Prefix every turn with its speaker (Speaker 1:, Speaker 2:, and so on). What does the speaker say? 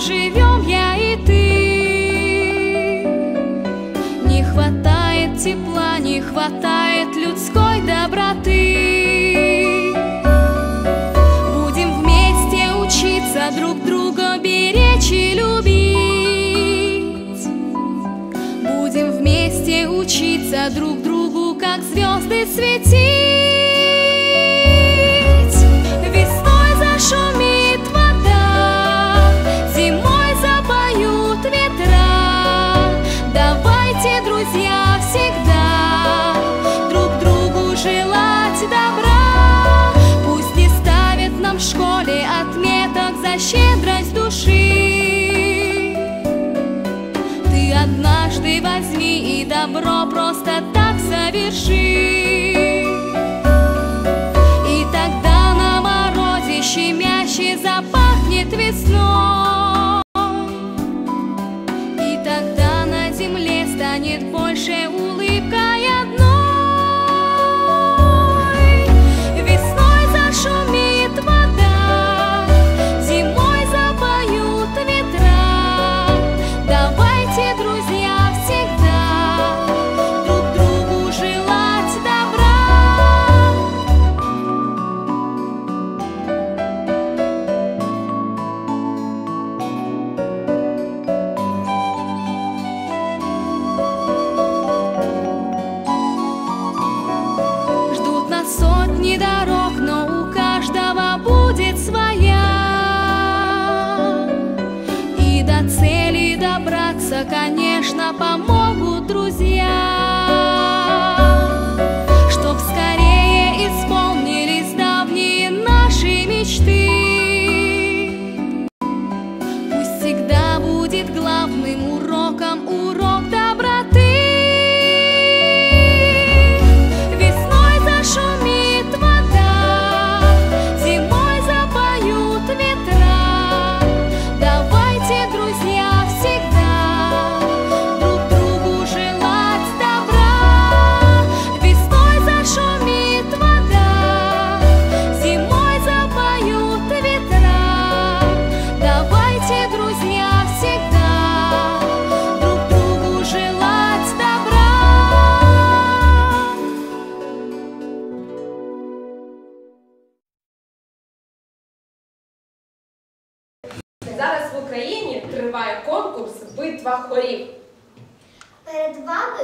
Speaker 1: живем я и ты. Не хватает тепла, не хватает людской доброты. Будем вместе учиться друг друга беречь и любить. Будем вместе учиться друг другу, как звезды светить. Весной зашумит однажды возьми и добро просто так соверши. И тогда на морозе щемяще запахнет весной. И тогда на земле станет больше улыбкой конечно, помогут друзья.
Speaker 2: Зараз в Україні триває конкурс Битва хорів.
Speaker 3: Перед вами